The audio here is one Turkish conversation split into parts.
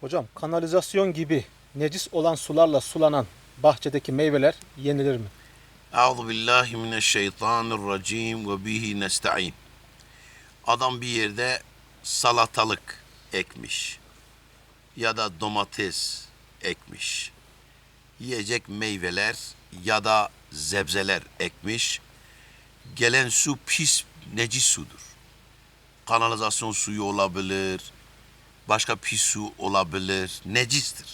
Hocam kanalizasyon gibi necis olan sularla sulanan bahçedeki meyveler yenilir mi? Euzu billahi mineşşeytanirracim ve bihi nestaîn. Adam bir yerde salatalık ekmiş ya da domates ekmiş. Yiyecek meyveler ya da zebzeler ekmiş. Gelen su pis, necis sudur. Kanalizasyon suyu olabilir, başka pis su olabilir, necistir.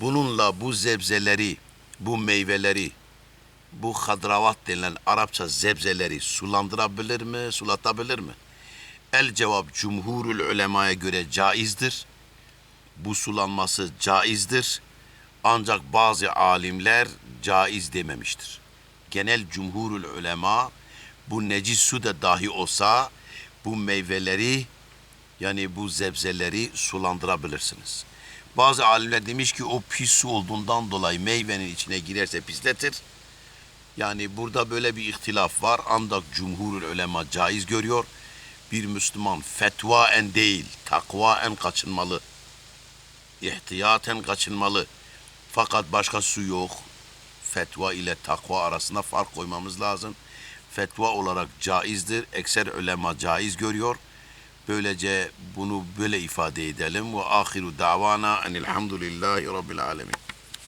Bununla bu zebzeleri, bu meyveleri, bu hadravat denilen Arapça zebzeleri sulandırabilir mi, sulatabilir mi? El cevap cumhurul ulemaya göre caizdir. Bu sulanması caizdir. Ancak bazı alimler caiz dememiştir. Genel cumhurul ulema bu necis su da dahi olsa bu meyveleri yani bu zebzeleri sulandırabilirsiniz. Bazı alimler demiş ki o pis su olduğundan dolayı meyvenin içine girerse pisletir. Yani burada böyle bir ihtilaf var. Ancak cumhurul ulema caiz görüyor. Bir Müslüman fetva en değil, takva en kaçınmalı. İhtiyaten kaçınmalı. Fakat başka su yok. Fetva ile takva arasında fark koymamız lazım. Fetva olarak caizdir. Ekser ulema caiz görüyor. Böylece bunu böyle ifade edelim. Ve ahiru davana enilhamdülillahi rabbil alemin.